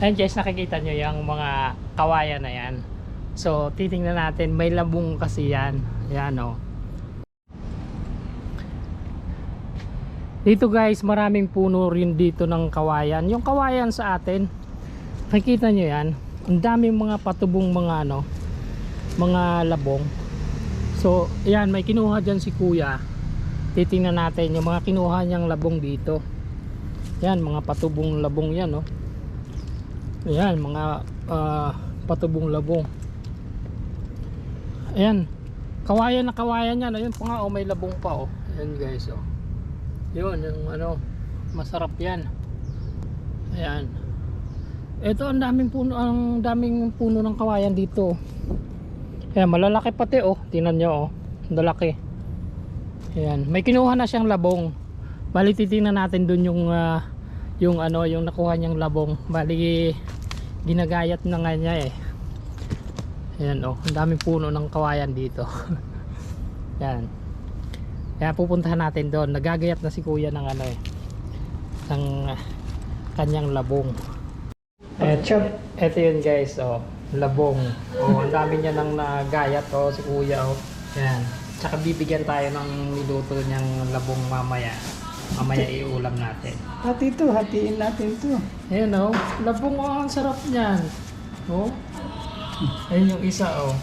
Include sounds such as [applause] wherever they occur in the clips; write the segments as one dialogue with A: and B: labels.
A: Ayan guys, nakikita nyo yung mga kawayan na yan. So, titingnan natin, may labong kasi yan. Yan o. Dito guys, maraming puno rin dito ng kawayan. Yung kawayan sa atin, nakikita nyo yan. Ang daming mga patubong mga ano, mga labong. So, yan, may kinuha dyan si kuya. Titingnan natin yung mga kinuha niyang labong dito. Yan, mga patubong labong yan, no. Ayan, mga ah, patubong labong. Ayan. Kawayan na kawayan yan. Ayun pa nga, oh, may labong pa, oh. Ayan, guys, oh. Yun, yung ano, masarap yan. Ayan. Ito, ang daming puno, ang daming puno ng kawayan dito. Ayan, malalaki pati, oh. Tingnan nyo, oh. Lalaki. Ayan, may kinuha na siyang labong. Bali titingnan natin dun yung ah, yung ano, yung nakuha niyang labong. Bali ginagayat na nga niya eh. Ayan oh, ang daming puno ng kawayan dito. [laughs] Yan. Kaya pupuntahan natin doon. Nagagayat na si kuya ng ano eh. Ng kanyang labong. Eto, eto yun guys, oh. Labong. Oh, ang dami niya nang nagayat oh, si kuya oh. Yan. Tsaka bibigyan tayo ng niluto niyang labong mamaya. Mamaya iulam natin.
B: Hati ito, hatiin natin ito.
A: Ayan oh, labong oh, ang sarap niyan. Oh. Ayun yung isa oh.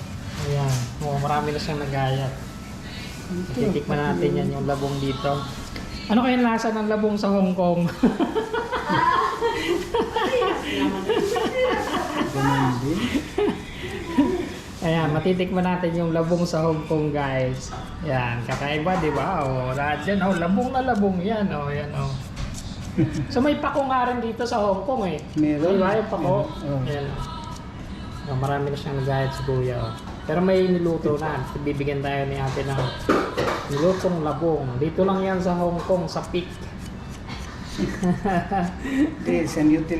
A: Ayan. Oh, marami na siyang nagayat. Titikman natin yan yung labong dito. Ano kaya lasa ng labong sa Hong Kong? [laughs] Ayan, matitikman natin yung labong sa Hong Kong guys. Ayan, kakaiba di ba? Oh, lahat yan. Oh, labong na labong yan. Oh, yan oh. [laughs] so may pako nga rin dito sa Hong Kong eh.
B: Meron.
A: Di ba yung pako?
B: Oo.
A: Ayan. Oh, marami na siyang nagayat si Kuya. Oh. Pero may niluto na. Bibigyan tayo ni ate ng nilutong labong. Dito lang yan sa Hong Kong, sa Peak.
B: This and utility.